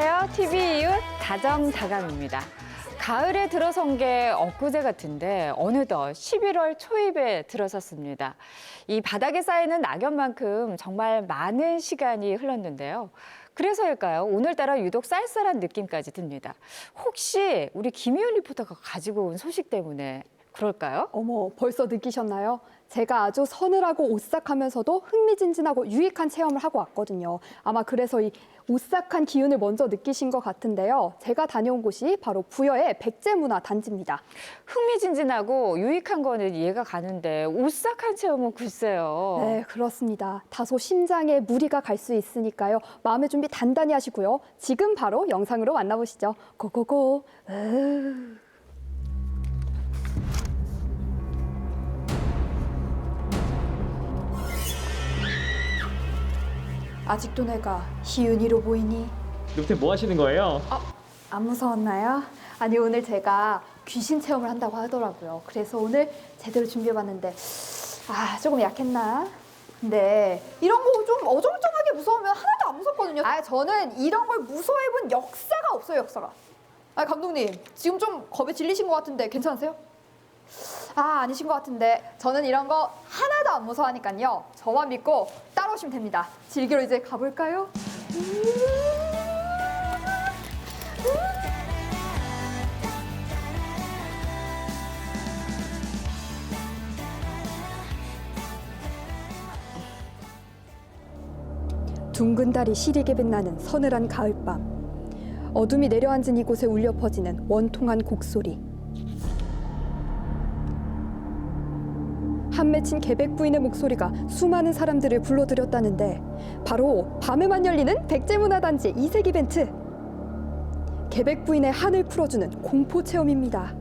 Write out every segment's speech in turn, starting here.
안녕하세요. TV 이웃 다정다감입니다. 가을에 들어선 게 엊그제 같은데 어느덧 11월 초입에 들어섰습니다. 이 바닥에 쌓이는 낙엽만큼 정말 많은 시간이 흘렀는데요. 그래서일까요? 오늘따라 유독 쌀쌀한 느낌까지 듭니다. 혹시 우리 김희연 리포터가 가지고 온 소식 때문에 그럴까요? 어머, 벌써 느끼셨나요? 제가 아주 서늘하고 오싹하면서도 흥미진진하고 유익한 체험을 하고 왔거든요. 아마 그래서 이 오싹한 기운을 먼저 느끼신 것 같은데요. 제가 다녀온 곳이 바로 부여의 백제문화 단지입니다. 흥미진진하고 유익한 거는 이해가 가는데 오싹한 체험은 글쎄요. 네, 그렇습니다. 다소 심장에 무리가 갈 수 있으니까요. 마음의 준비 단단히 하시고요. 지금 바로 영상으로 만나보시죠. 고고고. 으. 아직도 내가 희윤이로 보이니? 요새 뭐 하시는 거예요? 안 무서웠나요? 아니 오늘 제가 귀신 체험을 한다고 하더라고요. 그래서 오늘 제대로 준비해봤는데 아 조금 약했나? 근데 이런 거 좀 어정쩡하게 무서우면 하나도 안 무섭거든요. 아 저는 이런 걸 무서워해본 역사가 없어요 역사가. 아 감독님 지금 좀 겁에 질리신 것 같은데 괜찮으세요? 아 아니신 것 같은데 저는 이런 거 하나도 안 무서워하니까요. 저만 믿고 따라오시면 됩니다. 즐기러 이제 가볼까요? 둥근 달이 시리게 빛나는 서늘한 가을밤. 어둠이 내려앉은 이곳에 울려 퍼지는 원통한 곡소리. 한 맺힌 계백 부인의 목소리가 수많은 사람들을 불러들였다는데 바로 밤에만 열리는 백제문화단지 이색 이벤트. 계백 부인의 한을 풀어주는 공포 체험입니다.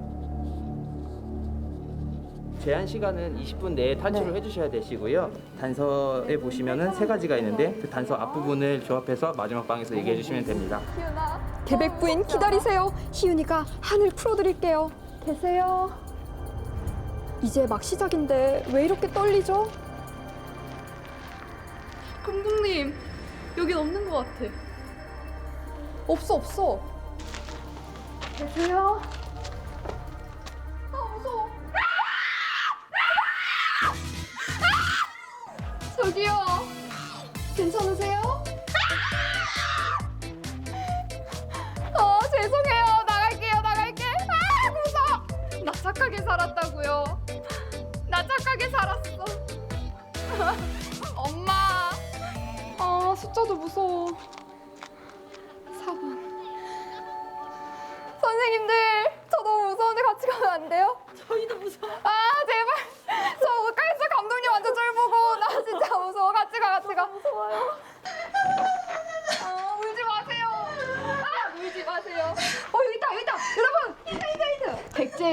제한 시간은 20분 내에 탈출을 네. 해주셔야 되시고요. 단서에 보시면은 세 가지가 있는데 그 단서 앞부분을 조합해서 마지막 방에서 얘기해 주시면 됩니다. 계백 부인 기다리세요. 희윤이가 한을 풀어드릴게요. 계세요. 이제 막 시작인데 왜 이렇게 떨리죠? 감독님 여긴 없는 것 같아. 없어 없어. 계세요.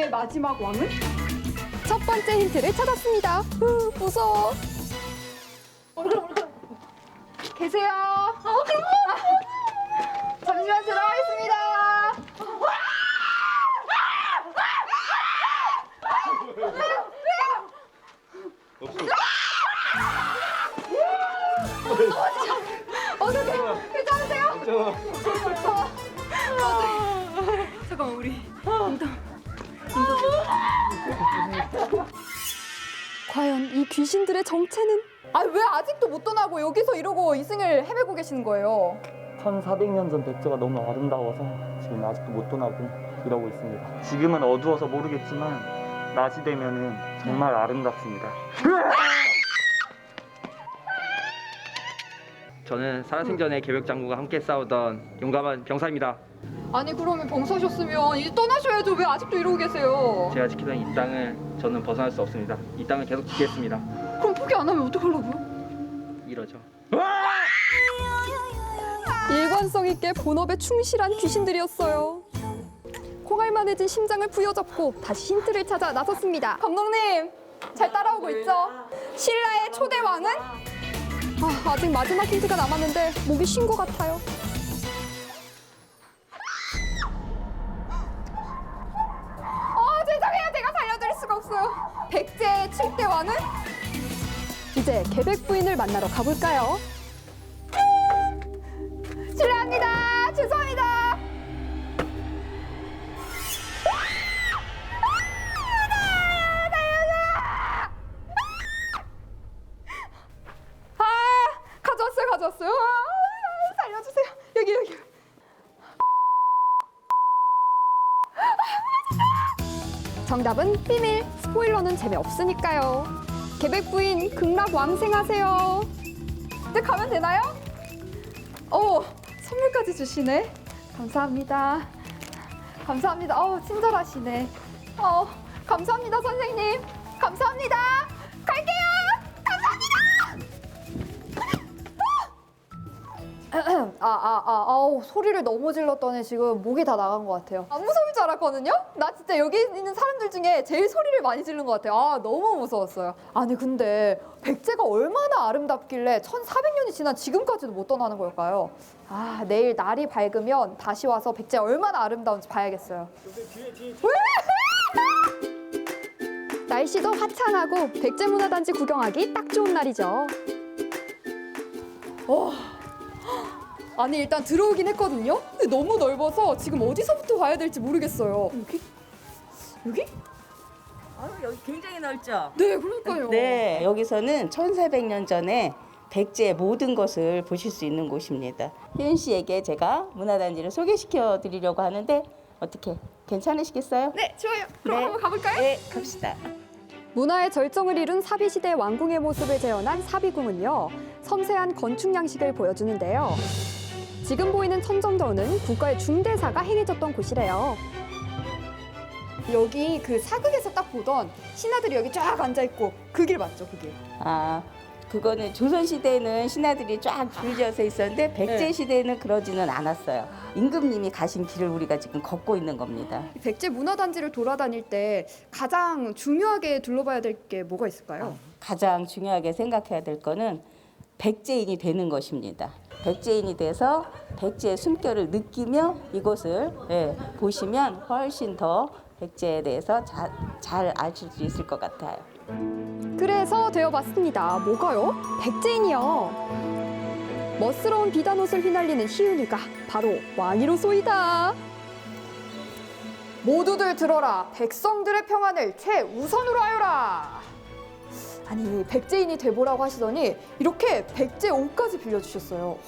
백제의 마지막 왕은? 첫 번째 힌트를 찾았습니다. 으, 무서워. 계세요. 귀신들의 정체는? 아 왜 아직도 못 떠나고 여기서 이러고 이승을 헤매고 계시는 거예요? 1400년 전 백제가 너무 아름다워서 지금 아직도 못 떠나고 이러고 있습니다. 지금은 어두워서 모르겠지만 낮이 되면은 정말 아름답습니다. 저는 살아생전에 계획장군과 함께 싸우던 용감한 병사입니다. 아니 그러면 병사셨으면 이제 떠나셔야죠. 왜 아직도 이러고 계세요? 제가 지키던 이 땅을 저는 벗어날 수 없습니다. 이 땅을 계속 지키겠습니다. 안 하면 어떡하려고요? 이러죠. 일관성 있게 본업에 충실한 귀신들이었어요. 콩알만해진 심장을 부여잡고 다시 힌트를 찾아 나섰습니다. 감독님, 잘 따라오고 있죠? 신라의 초대 왕은? 아, 아직 마지막 힌트가 남았는데 목이 쉰 것 같아요. 이제 계백 부인을 만나러 가볼까요? 실례합니다. 죄송합니다. 정답은 비밀. 스포일러는 재미없으니까요. 계백 부인 극락 왕생하세요. 이제 가면 되나요? 어, 선물까지 주시네. 감사합니다. 감사합니다. 어우, 친절하시네. 어, 감사합니다, 선생님. 감사합니다. 아, 소리를 너무 질렀더니 지금 목이 다 나간 것 같아요. 안 무서울 줄 알았거든요? 나 진짜 여기 있는 사람들 중에 제일 소리를 많이 지른 것 같아요. 아, 너무 무서웠어요. 아니, 근데 백제가 얼마나 아름답길래 1400년이 지난 지금까지도 못 떠나는 걸까요? 아, 내일 날이 밝으면 다시 와서 백제 얼마나 아름다운지 봐야겠어요. 날씨도 화창하고 백제문화단지 구경하기 딱 좋은 날이죠. 아니, 일단 들어오긴 했거든요? 근데 너무 넓어서 지금 어디서부터 가야 될지 모르겠어요. 여기? 여기? 아, 여기 굉장히 넓죠? 네, 그러니까요. 네, 여기서는 1400년 전에 백제의 모든 것을 보실 수 있는 곳입니다. 혜윤 씨에게 제가 문화단지를 소개시켜 드리려고 하는데 어떻게 괜찮으시겠어요? 네, 좋아요. 그럼 네. 한번 가볼까요? 네, 갑시다. 문화의 절정을 이룬 사비 시대 왕궁의 모습을 재현한 사비궁은요, 섬세한 건축 양식을 보여주는데요. 지금 보이는 천정전은 국가의 중대사가 행해졌던 곳이래요. 여기 그 사극에서 딱 보던 신하들이 여기 쫙 앉아 있고 그 길 맞죠, 그 길. 아, 그거는 조선 시대에는 신하들이 쫙 줄지어서 있었는데 백제 네. 시대에는 그러지는 않았어요. 임금님이 가신 길을 우리가 지금 걷고 있는 겁니다. 이 백제 문화단지를 돌아다닐 때 가장 중요하게 둘러봐야 될 게 뭐가 있을까요? 가장 중요하게 생각해야 될 거는 백제인이 되는 것입니다. 백제인이 돼서 백제의 숨결을 느끼며 이곳을 예, 보시면 훨씬 더 백제에 대해서 자, 잘 아실 수 있을 것 같아요. 그래서 되어봤습니다. 뭐가요? 백제인이요. 멋스러운 비단옷을 휘날리는 희은이가 바로 왕이로소이다. 모두들 들어라. 백성들의 평안을 최우선으로 하여라. 아니, 백제인이 돼보라고 하시더니 이렇게 백제 옷까지 빌려주셨어요.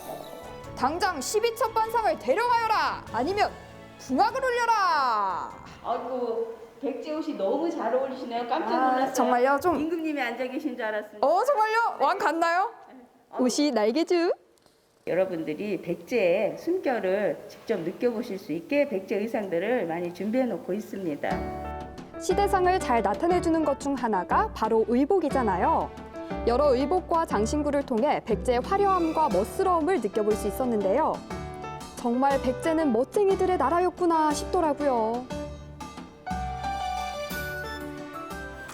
당장 12첩 반상을 데려가여라. 아니면 붕악을 올려라. 아이고 백제 옷이 너무 잘 어울리시네요. 깜짝 아, 놀랐어요. 정말요? 좀 임금님이 앉아 계신 줄 알았습니다. 어 정말요? 왕 같나요? 옷이 날개주. 여러분들이 백제의 숨결을 직접 느껴보실 수 있게 백제 의상들을 많이 준비해 놓고 있습니다. 시대상을 잘 나타내주는 것 중 하나가 바로 의복이잖아요. 여러 의복과 장신구를 통해 백제의 화려함과 멋스러움을 느껴볼 수 있었는데요. 정말 백제는 멋쟁이들의 나라였구나 싶더라고요.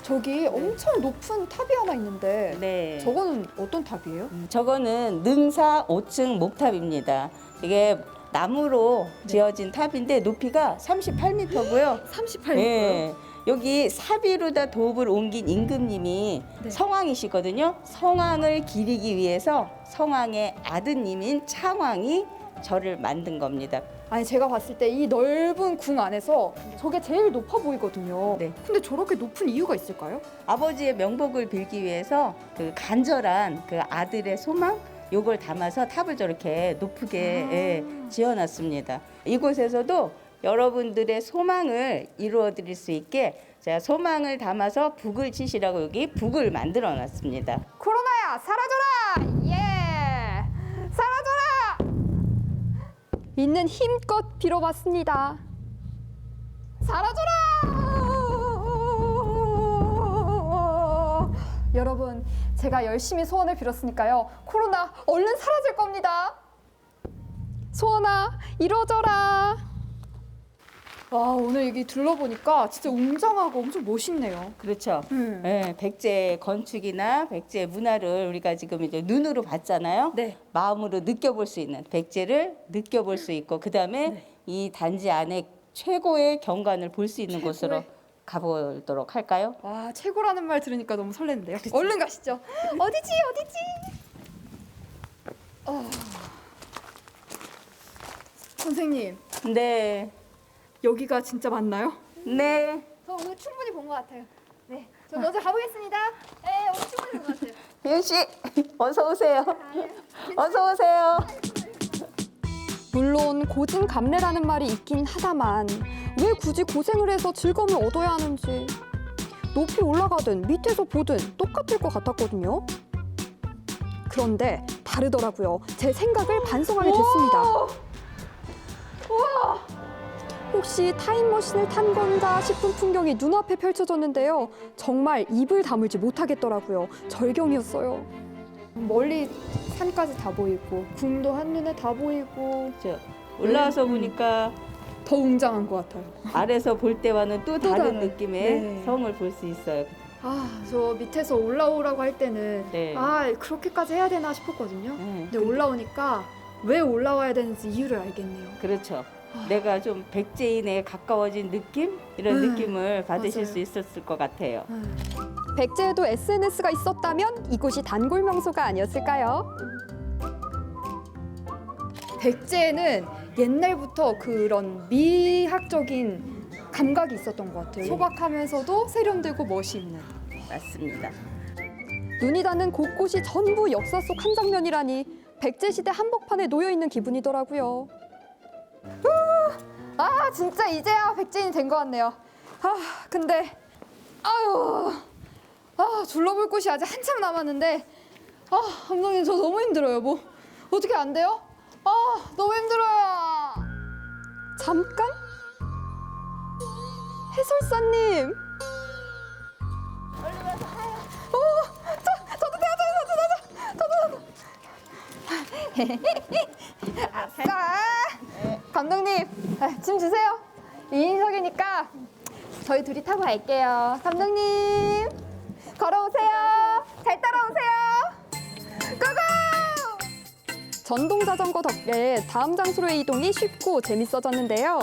저기 엄청 높은 탑이 하나 있는데 네. 저거는 어떤 탑이에요? 저거는 능사 5층 목탑입니다. 이게 나무로 지어진 탑인데 높이가 38m고요. 38m. 네. 여기 사비로다 도읍을 옮긴 임금님이 네. 성왕이시거든요. 성왕을 기리기 위해서 성왕의 아드님인 창왕이 절을 만든 겁니다. 아니 제가 봤을 때 이 넓은 궁 안에서 저게 제일 높아 보이거든요. 네. 근데 저렇게 높은 이유가 있을까요? 아버지의 명복을 빌기 위해서 그 간절한 그 아들의 소망 요걸 담아서 탑을 저렇게 높게 예, 지어놨습니다. 이곳에서도 여러분들의 소망을 이루어 드릴 수 있게 제가 소망을 담아서 북을 치시라고 여기 북을 만들어 놨습니다. 코로나야 사라져라! 예! 사라져라! 있는 힘껏 빌어봤습니다. 사라져라! 여러분, 제가 열심히 소원을 빌었으니까요. 코로나 얼른 사라질 겁니다. 소원아, 이루어져라. 와, 오늘 여기 둘러보니까 진짜 웅장하고 엄청 멋있네요. 그렇죠. 음. 예, 백제 건축이나 백제 문화를 우리가 지금 이제 눈으로 봤잖아요. 네. 마음으로 느껴볼 수 있는 백제를 느껴볼 수 있고 그 다음에 이 단지 안에 최고의 경관을 볼 수 있는 곳으로 가보도록 할까요? 와, 최고라는 말 들으니까 너무 설레는데요. 얼른 가시죠. 어디지? 어디지? 어. 선생님, 네, 여기가 진짜 맞나요? 네. 저 오늘 충분히 본 것 같아요. 네, 저 먼저 가보겠습니다. 네, 오늘 충분히 본 것 같아요. 혜윤 씨, 어서 오세요. 어서 오세요. 물론 고진감래라는 말이 있긴 하다만 왜 굳이 고생을 해서 즐거움을 얻어야 하는지. 높이 올라가든 밑에서 보든 똑같을 것 같았거든요. 그런데 다르더라고요. 제 생각을 반성하게 됐습니다. 혹시 타임머신을 탄 건가 싶은 풍경이 눈앞에 펼쳐졌는데요. 정말 입을 다물지 못하겠더라고요. 절경이었어요. 멀리 산까지 다 보이고 궁도 한눈에 다 보이고 저 올라와서 보니까 더 웅장한 것 같아요. 아래서 볼 때와는 또 또 다른 다른, 느낌의 네. 성을 볼 수 있어요. 아, 저 밑에서 올라오라고 할 때는 네. 아, 그렇게까지 해야 되나 싶었거든요. 네. 근데 올라오니까 왜 올라와야 되는지 이유를 알겠네요. 그렇죠. 내가 좀 백제인에 가까워진 느낌 이런 네, 느낌을 받으실 맞아요. 수 있었을 것 같아요. 백제에도 SNS가 있었다면 이곳이 단골 명소가 아니었을까요? 백제는 옛날부터 그런 미학적인 감각이 있었던 것 같아요. 소박하면서도 세련되고 멋이 있는. 맞습니다. 눈이 닿는 곳곳이 전부 역사 속 한 장면이라니 백제 시대 한복판에 놓여 있는 기분이더라고요. 아, 진짜 이제야 백제인이 된 것 같네요. 아, 근데 아유, 아 둘러볼 곳이 아직 한참 남았는데 아, 감독님 저 너무 힘들어요. 뭐 어떻게 안 돼요? 아, 너무 힘들어요. 잠깐? 해설사님, 아싸! 감독님, 아, 짐 주세요. 2인석이니까 저희 둘이 타고 갈게요. 감독님, 걸어오세요. 잘 따라오세요. 고고! 전동 자전거 덕에 다음 장소로의 이동이 쉽고 재밌어졌는데요.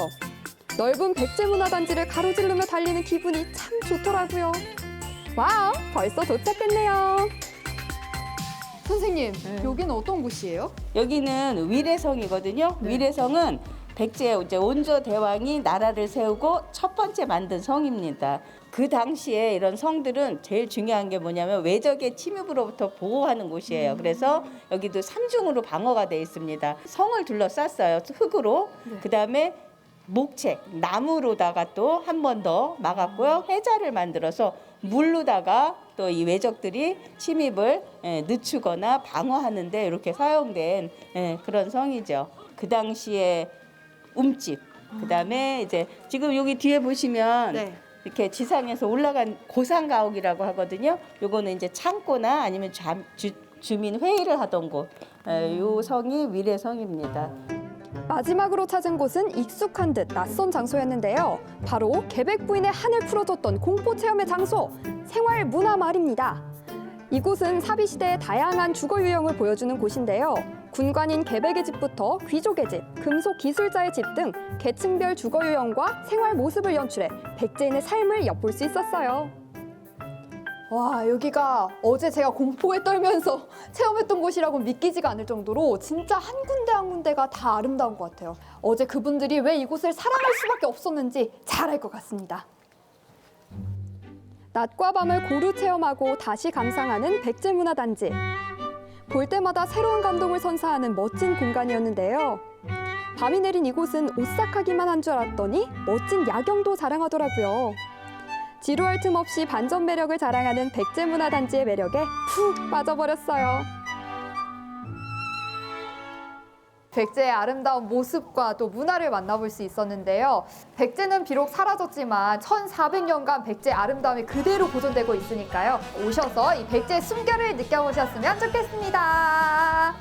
넓은 백제 문화단지를 가로지르며 달리는 기분이 참 좋더라고요. 와우, 벌써 도착했네요. 선생님, 여기는 어떤 곳이에요? 여기는 위례성이거든요. 위례성은 백제 이제 온조 대왕이 나라를 세우고 첫 번째 만든 성입니다. 그 당시에 이런 성들은 제일 중요한 게 뭐냐면 외적의 침입으로부터 보호하는 곳이에요. 그래서 여기도 삼중으로 방어가 돼 있습니다. 성을 둘러쌌어요. 흙으로. 그다음에 목책, 나무로다가 또 한 번 더 막았고요. 해자를 만들어서 물로다가 또 이 외적들이 침입을 예, 늦추거나 방어하는데 이렇게 사용된 예, 그런 성이죠. 그 당시에 움집, 그 다음에 이제 지금 여기 뒤에 보시면 네. 이렇게 지상에서 올라간 고상가옥이라고 하거든요. 요거는 이제 창고나 아니면 잠- 주, 주민 회의를 하던 곳. 예, 요 성이 위례성입니다. 마지막으로 찾은 곳은 익숙한 듯 낯선 장소였는데요. 바로 계백 부인의 한을 풀어줬던 공포 체험의 장소, 생활 문화 마을입니다. 이곳은 사비 시대의 다양한 주거 유형을 보여주는 곳인데요. 군관인 계백의 집부터 귀족의 집, 금속 기술자의 집 등 계층별 주거 유형과 생활 모습을 연출해 백제인의 삶을 엿볼 수 있었어요. 와, 여기가 어제 제가 공포에 떨면서 체험했던 곳이라고 믿기지가 않을 정도로 진짜 한 군데 한 군데가 다 아름다운 것 같아요. 어제 그분들이 왜 이곳을 사랑할 수밖에 없었는지 잘 알 것 같습니다. 낮과 밤을 고루 체험하고 다시 감상하는 백제문화단지. 볼 때마다 새로운 감동을 선사하는 멋진 공간이었는데요. 밤이 내린 이곳은 오싹하기만 한 줄 알았더니 멋진 야경도 자랑하더라고요. 지루할 틈 없이 반전 매력을 자랑하는 백제문화단지의 매력에 푹 빠져버렸어요. 백제의 아름다운 모습과 또 문화를 만나볼 수 있었는데요. 백제는 비록 사라졌지만 1400년간 백제의 아름다움이 그대로 보존되고 있으니까요. 오셔서 이 백제의 숨결을 느껴보셨으면 좋겠습니다.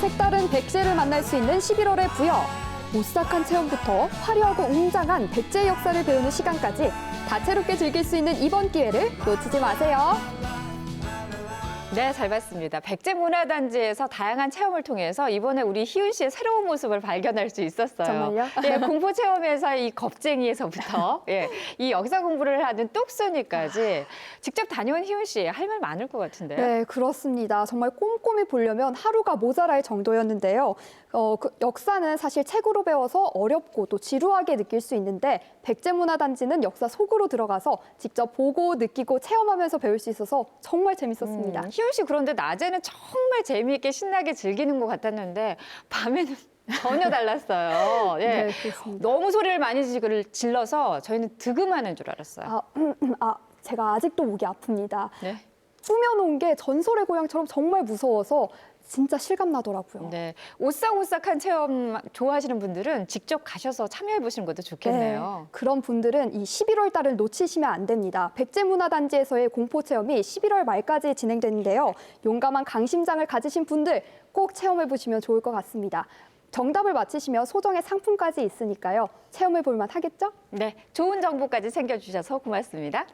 색다른 백제를 만날 수 있는 11월의 부여. 오싹한 체험부터 화려하고 웅장한 백제의 역사를 배우는 시간까지 다채롭게 즐길 수 있는 이번 기회를 놓치지 마세요. 네, 잘 봤습니다. 백제문화단지에서 다양한 체험을 통해서 이번에 우리 희훈 씨의 새로운 모습을 발견할 수 있었어요. 정말요? 예, 공포 체험에서 이 겁쟁이에서부터 예, 이 역사 공부를 하는 똑순이까지 직접 다녀온 희훈 씨할 말 많을 것 같은데요. 네, 그렇습니다. 정말 꼼꼼히 보려면 하루가 모자랄 정도였는데요. 어, 그 역사는 사실 책으로 배워서 어렵고 또 지루하게 느낄 수 있는데 백제문화단지는 역사 속으로 들어가서 직접 보고 느끼고 체험하면서 배울 수 있어서 정말 재밌었습니다. 음, 희훈 씨 그런데 낮에는 정말 재미있게 신나게 즐기는 것 같았는데 밤에는 전혀 달랐어요. 예. 네, 그렇습니다. 너무 소리를 많이 지- 질러서 저희는 득음하는 줄 알았어요. 아, 아, 제가 아직도 목이 아픕니다. 네. 꾸며놓은 게 전설의 고향처럼 정말 무서워서 진짜 실감 나더라고요. 네. 오싹오싹한 체험 좋아하시는 분들은 직접 가셔서 참여해 보시는 것도 좋겠네요. 네, 그런 분들은 이 11월 달을 놓치시면 안 됩니다. 백제문화단지에서의 공포 체험이 11월 말까지 진행되는데요. 용감한 강심장을 가지신 분들 꼭 체험해 보시면 좋을 것 같습니다. 정답을 맞히시면 소정의 상품까지 있으니까요. 체험해 볼만 하겠죠? 네, 좋은 정보까지 챙겨주셔서 고맙습니다.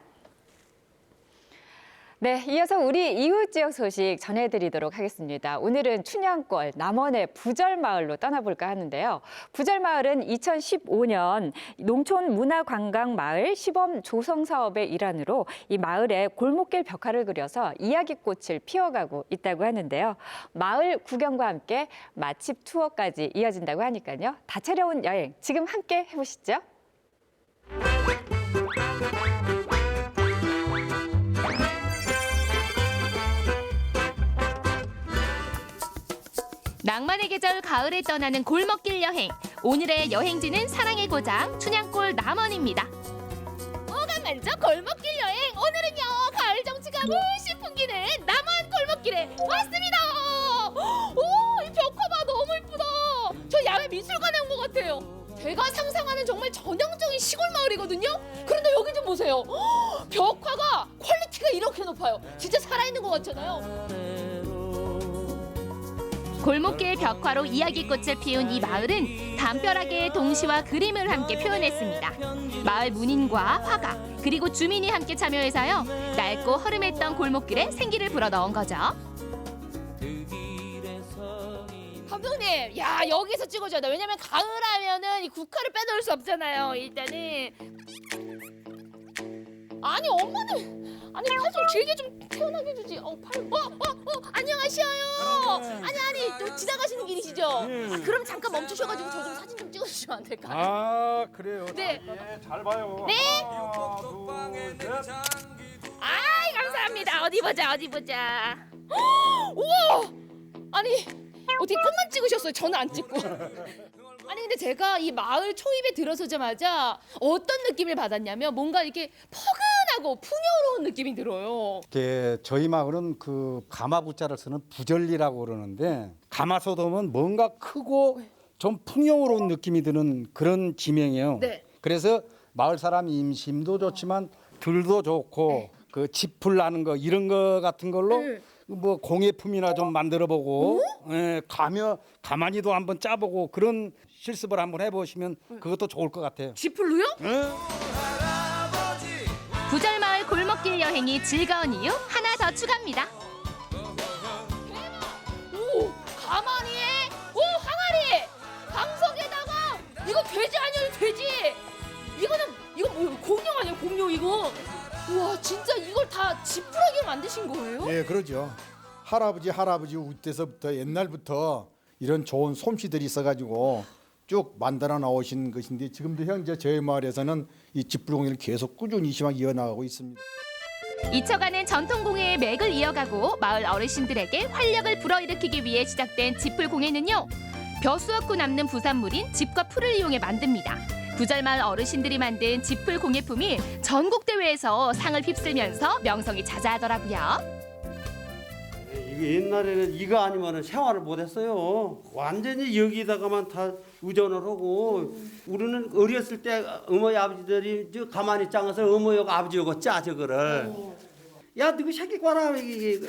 네, 이어서 우리 이웃 지역 소식 전해드리도록 하겠습니다. 오늘은 춘향골 남원의 부절마을로 떠나볼까 하는데요. 부절마을은 2015년 농촌 문화관광마을 시범 조성 사업의 일환으로 이 마을에 골목길 벽화를 그려서 이야기꽃을 피워가고 있다고 하는데요. 마을 구경과 함께 맛집 투어까지 이어진다고 하니까요. 다채로운 여행 지금 함께 해보시죠. 낭만의 계절 가을에 떠나는 골목길 여행. 오늘의 여행지는 사랑의 고장 춘향골 남원입니다. 오감 만져 골목길 여행. 오늘은요 가을 정취가 물씬 풍기는 남원 골목길에 왔습니다. 오, 이 벽화가 너무 이쁘다. 저 야외 미술관에 온 것 같아요. 제가 상상하는 정말 전형적인 시골 마을이거든요. 그런데 여기 좀 보세요. 벽화가 퀄리티가 이렇게 높아요. 진짜 살아있는 것 같잖아요. 골목길 벽화로 이야기꽃을 피운 이 마을은 담벼락에 동시와 그림을 함께 표현했습니다. 마을 문인과 화가 그리고 주민이 함께 참여해서요 낡고 허름했던 골목길에 생기를 불어넣은 거죠. 감독님, 야 여기서 찍어줘야 돼. 왜냐면 가을하면은 이 국화를 빼놓을 수 없잖아요. 일단은 아니 엄마는 아니 팔 좀 길게 좀 태어나게 해주지. 어 팔. 어 어 어, 안녕하셔요. 아니 아니 또 지나가시는 길이시죠? 아, 그럼 잠깐 멈추셔가지고 저 좀 사진 좀 찍어주시면 안 될까요? 아 그래요. 네. 예, 잘 봐요. 네. 하나, 둘, 셋. 아이 감사합니다. 어디 보자 어디 보자. 우와. 아니 어떻게 끝만 찍으셨어요? 저는 안 찍고. 아니 근데 제가 이 마을 초입에 들어서자마자 어떤 느낌을 받았냐면 뭔가 이렇게 포근하고 풍요로운 느낌이 들어요. 이렇게 저희 마을은 그 가마부자를 쓰는 부절리라고 그러는데 가마솥하면 뭔가 크고 좀 풍요로운 느낌이 드는 그런 지명이에요. 네. 그래서 마을 사람 임심도 좋지만 들도 좋고 그 지풀 나는 거 이런 거 같은 걸로 네. 뭐 공예품이나 좀 만들어 보고 예, 가며 가만히도 한번 짜보고 그런 실습을 한번 해보시면 그것도 좋을 것 같아요. 지풀로요? 예? 골목길 여행이 즐거운 이유 하나 더 추가합니다. 오, 가만히 해. 오, 항아리. 방석에다가 이거 돼지 아니야, 돼지. 이거는 이거 뭐 공룡 아니야, 공룡 이거. 우와, 진짜 이걸 다 지푸라기로 만드신 거예요? 예, 그러죠. 할아버지 할아버지 때서부터 옛날부터 이런 좋은 솜씨들이 있어가지고 쭉 만들어 나오신 것인데 지금도 현재 저희 마을에서는 이 집불공예를 계속 꾸준히 심하게 이어나가고 있습니다. 잊혀가는 전통 공예의 맥을 이어가고 마을 어르신들에게 활력을 불어일으키기 위해 시작된 지풀 공예는요. 벼수 없고 남는 부산물인 집과 풀을 이용해 만듭니다. 부절마을 어르신들이 만든 지풀 공예품이 전국 대회에서 상을 휩쓸면서 명성이 자자하더라고요. 이게 옛날에는 이거 아니면 생활을 못했어요. 완전히 여기다가만 다 의존을 하고 우리는 어렸을 때 어머니 아버지들이 저 가만히 짱어서 어머니하고 아버지하고 짜 저거를 야 너그 새끼 꽈라 이게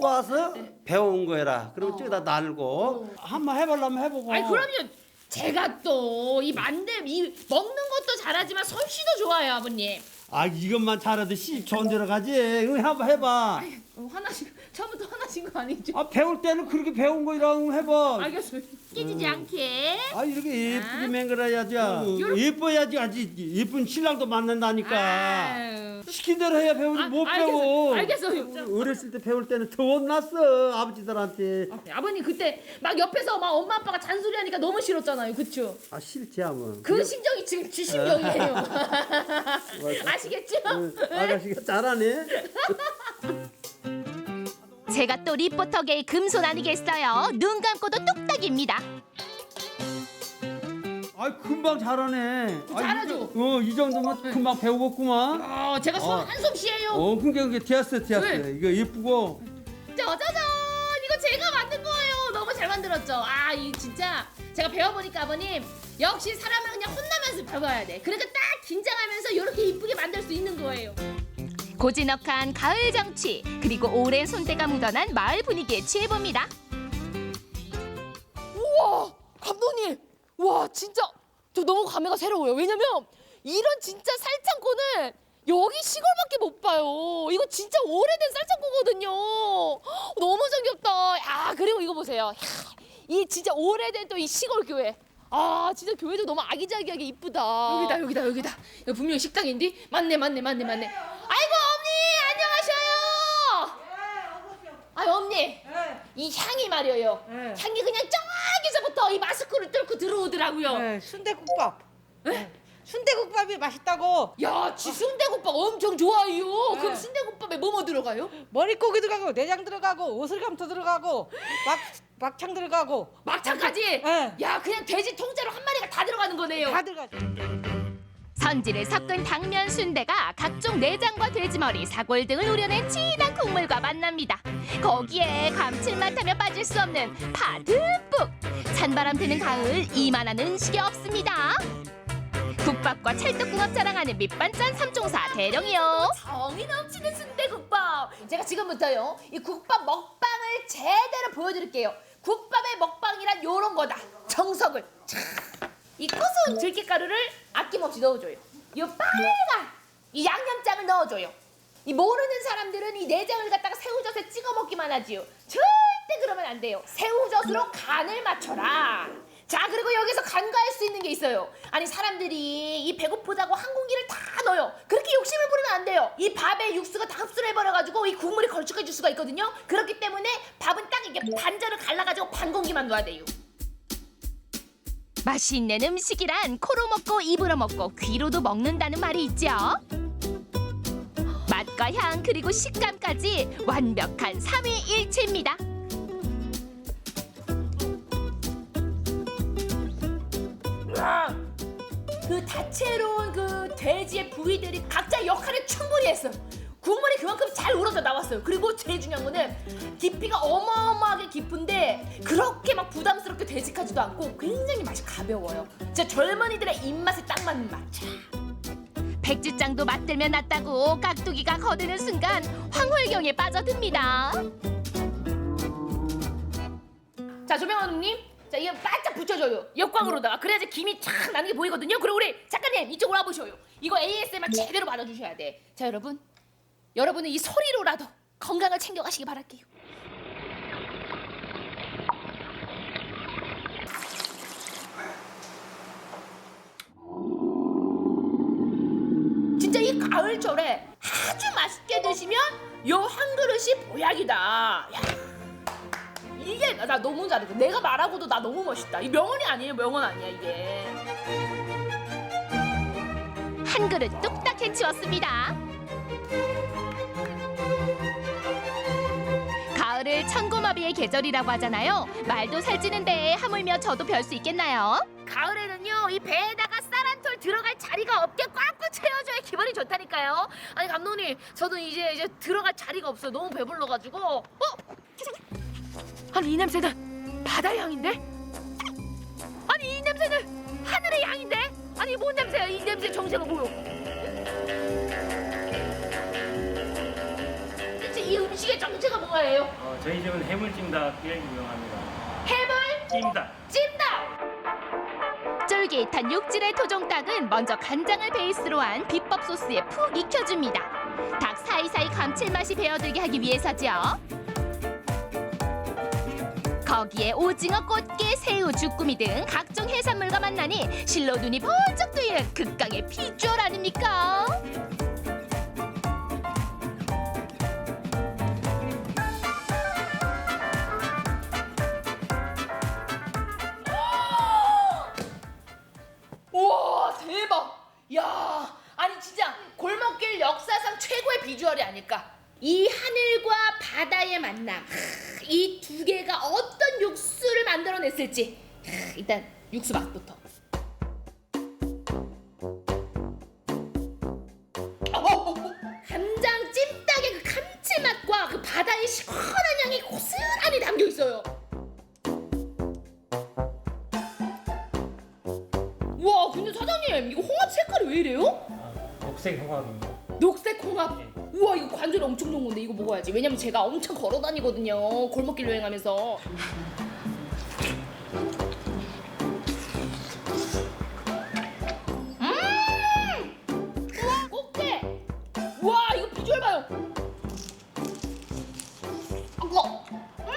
꽈서 배운 거라. 그러면 저기다 날고 한번 해보려면 해보고. 아니 그럼요. 제가 또 이 만듦 이 먹는 것도 잘하지만 솜씨도 좋아요 아버님. 아 이것만 잘해도 씨 좋은 데로 가지. 이거 한번 해봐. 어, 화나신 처음부터 화나신 거 아니죠? 아 배울 때는 그렇게 배운 거라고 해봐. 알겠어요. 깨지지 않게. 아 이렇게 예쁘게 맹글어야지 예뻐야지 아직 예쁜 신랑도 만난다니까 아유. 시킨 대로 해야 배우지 아, 못. 배워 알겠어요. 어렸을 때 배울 때는 더 혼났어 아버지들한테 아버님 그때 막 옆에서 막 엄마 아빠가 잔소리 하니까 너무 싫었잖아요, 그쵸? 아 싫지 하면 그 심정이 지금 지 심정이에요. 아시겠죠? 아가씨가 잘하네 제가 또 리포터계의 금손 아니겠어요? 눈 감고도 뚝딱입니다. 아이 금방 잘하네. 잘하죠? 어, 이 정도면 금방 배우겠구만. 어, 제가 손 어. 한솜씨예요. 어, 그게 그게 되었어, 되었어. 네. 이거 예쁘고. 짜자잔! 이거 제가 만든 거예요. 너무 잘 만들었죠? 아, 이 진짜 제가 배워보니까 아버님 역시 사람은 그냥 혼나면서 배워야 돼. 그러니까 딱 긴장하면서 이렇게 이쁘게 만들 수 있는 거예요. 고즈넉한 가을 정취 그리고 오랜 손때가 묻어난 마을 분위기에 취해봅니다. 우와 감독님 와 진짜 저 너무 감회가 새로워요. 왜냐면 이런 진짜 쌀창고는 여기 시골밖에 못 봐요. 이거 진짜 오래된 쌀창고거든요. 너무 정겹다. 야 그리고 이거 보세요. 야, 이 진짜 오래된 또 이 시골 교회. 아 진짜 교회도 너무 아기자기하게 이쁘다. 여기다 여기다 여기다. 여기 분명히 식당인데 맞네 맞네 맞네 맞네. 아이고 언니 안녕하셔요 아유 언니 이 향이 말이에요 향이 그냥 저기서부터 이 마스크를 뚫고 들어오더라고요 네, 순대국밥. 네, 순대국밥이 맛있다고. 야, 지 순대국밥 엄청 좋아해요. 네. 그럼 순대국밥에 뭐뭐 들어가요? 머릿고기 들어가고 내장 들어가고 오슬감도 들어가고 막 막창 들어가고 막창까지? 네. 야, 그냥 돼지 통째로 한 마리가 다 들어가는 거네요. 다 들어가죠. 선지를 섞은 당면 순대가 각종 내장과 돼지머리, 사골 등을 우려낸 진한 국물과 만납니다. 거기에 감칠맛하며 빠질 수 없는 파 듬뿍! 찬바람 드는 가을 이만한 음식이 없습니다. 국밥과 찰떡궁합 자랑하는 밑반찬 삼총사 대령이요. 정이 넘치는 순대국밥. 제가 지금부터요. 이 국밥 먹방을 제대로 보여드릴게요. 국밥의 먹방이란 요런 거다. 정석을. 차. 이 고소한 들깨가루를 아낌없이 넣어줘요. 요 빨간 이 양념장을 넣어줘요. 이 모르는 사람들은 이 내장을 갖다가 새우젓에 찍어 먹기만 하지요. 절대 그러면 안 돼요. 새우젓으로 간을 맞춰라. 자 그리고 여기서 간과할 수 있는 게 있어요. 아니 사람들이 이 배고프다고 한 공기를 다 넣어요. 그렇게 욕심을 부리면 안 돼요. 이 밥에 육수가 다 흡수를 해버려가지고 이 국물이 걸쭉해질 수가 있거든요. 그렇기 때문에 밥은 딱 이게 반절을 갈라가지고 반 공기만 넣어야 돼요. 맛이 있는 음식이란 코로 먹고 입으로 먹고 귀로도 먹는다는 말이 있죠. 맛과 향 그리고 식감까지 완벽한 삼위일체입니다. 그 다채로운 그 돼지의 부위들이 각자 역할을 충분히 했어. 잘 우러져 나왔어요. 그리고 제일 중요한 거는 깊이가 어마어마하게 깊은데 그렇게 막 부담스럽게 되직하지도 않고 굉장히 맛이 가벼워요. 진짜 젊은이들의 입맛에 딱 맞는 맛. 백지장도 맛들면 낫다고 깍두기가 거드는 순간 황홀경에 빠져듭니다. 자 조명원님, 자 이거 바짝 붙여줘요. 역광으로다가 그래야지 김이 쫙 나는 게 보이거든요. 그리고 우리 작가님 이쪽으로 와보셔요. 이거 ASMR 제대로 받아주셔야 돼. 자 여러분, 여러분은 이 소리로라도 건강을 챙겨가시기 바랄게요. 진짜 이 가을철에 아주 맛있게 드시면 요 한 그릇이 보약이다. 야. 이게 나, 나 너무 잘했어. 내가 말하고도 나 너무 멋있다. 이 명언이 아니에요. 명언 아니야 이게. 한 그릇 뚝딱 해치웠습니다. 가을을 천고마비의 계절이라고 하잖아요. 말도 살찌는데 하물며 저도 별 수 있겠나요? 가을에는요 이 배에다가 쌀한톨 들어갈 자리가 없게 꽉꽉 채워줘야 기분이 좋다니까요. 아니 감독님 저도 이제 이제 들어갈 자리가 없어요. 너무 배불러가지고. 어? 아니 이 냄새는 바다 향인데? 아니 이 냄새는 하늘의 향인데? 아니 뭔 냄새야? 이 냄새 정체가 뭐요? 음식의 정체가 뭐예요? 어, 저희 집은 해물찜닭을 유명합니다. 해물 찜닭. 찜닭. 쫄깃한 육질의 토종닭은 먼저 간장을 베이스로 한 비법 소스에 푹 익혀줍니다. 닭 사이사이 감칠맛이 배어들게 하기 위해서죠. 거기에 오징어, 꽃게, 새우, 주꾸미 등 각종 해산물과 만나니 실로 눈이 번쩍 뜨이는 극강의 비주얼 아닙니까? 야, 아니 진짜 골목길 역사상 최고의 비주얼이 아닐까? 이 하늘과 바다의 만남 이 두 개가 어떤 육수를 만들어냈을지 일단 육수 맛부터 감장 찜닭의 그 감칠맛과 그 바다의 시원한 향이 고스란히 담겨 있어요. 녹색 홍합입니다. 녹색 홍합. 우와 이거 관절이 엄청 좋은 건데 이거 먹어야지. 왜냐면 제가 엄청 걸어 다니거든요. 골목길 여행하면서. 음! 우와 꽃게. 우와 이거 비주얼 봐요. 아고. 음!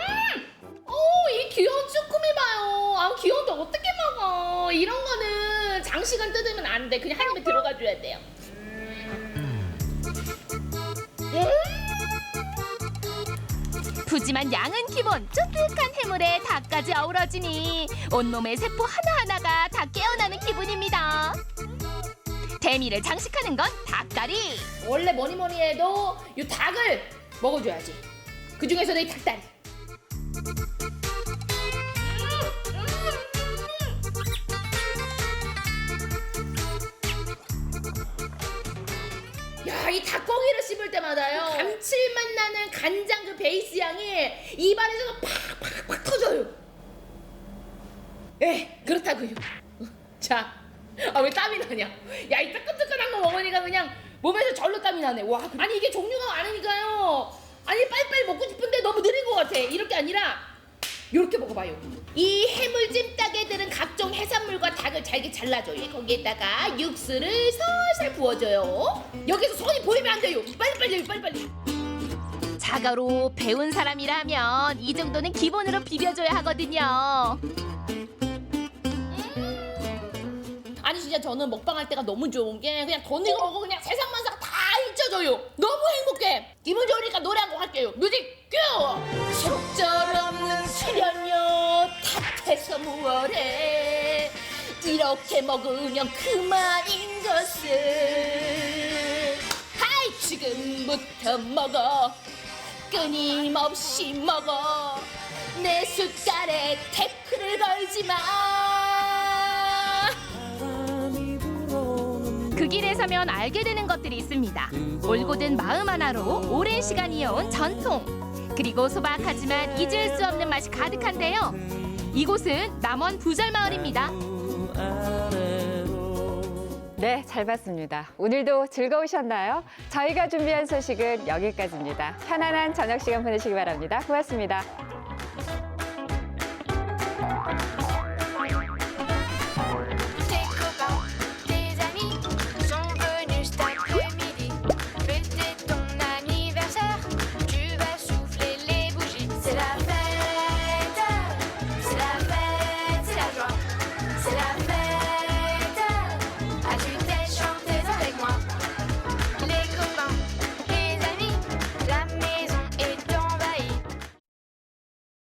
오이 귀여운 쭈꾸미 봐요. 아 귀여운데 어떻게 먹어? 이런 거는 장시간 뜯으면 안 돼. 그냥 한 입에 들어가 줘야 돼요. 푸짐한 양은 기본, 쫀득한 해물에 닭까지 어우러지니 온몸의 세포 하나하나가 다 깨어나는 기분입니다. 대미를 장식하는 건 닭다리. 원래 뭐니 뭐니 해도 이 닭을 먹어줘야지. 그 중에서도 이 닭다리. 감칠맛 나는 간장 그 베이스 향이 입안에서 팍팍팍 터져요. 예, 그렇다고요. 자, 아 왜 땀이 나냐? 야, 이 뜨끈뜨끈한 거 먹으니까 그냥 몸에서 절로 땀이 나네. 와, 아니 이게 종류가 많으니까요. 아니 빨리빨리 먹고 싶은데 너무 느린 것 같아. 이렇게 아니라 이렇게 먹어봐요. 이 해물 찜닭에 들은 각종 해산물과 닭을 잘게 잘라줘요. 거기에다가 육수를 살살 부어줘요. 여기서 손이 보이면 안 돼요. 빨리빨리 빨리빨리. 자가로 배운 사람이라면 이 정도는 기본으로 비벼줘야 하거든요. 아니 진짜 저는 먹방 할 때가 너무 좋은 게 그냥 돈 내고 먹고 그냥 세상 만사가 다 잊혀져요. 너무 행복해. 기분 좋으니까 노래 한 곡 할게요. 뮤직 큐! 속절없는 수련료 탓해서 무얼해 이렇게 먹으면 그만인 것을 하이 지금부터 먹어 끊임없이 먹어 내 숟갈에 태클을 걸지 마 그 길에 서면 알게 되는 것들이 있습니다. 올곧은 마음 하나로 오랜 시간 이어온 전통. 그리고 소박하지만 잊을 수 없는 맛이 가득한데요. 이곳은 남원 부절마을입니다. 네, 잘 봤습니다. 오늘도 즐거우셨나요? 저희가 준비한 소식은 여기까지입니다. 편안한 저녁 시간 보내시기 바랍니다. 고맙습니다.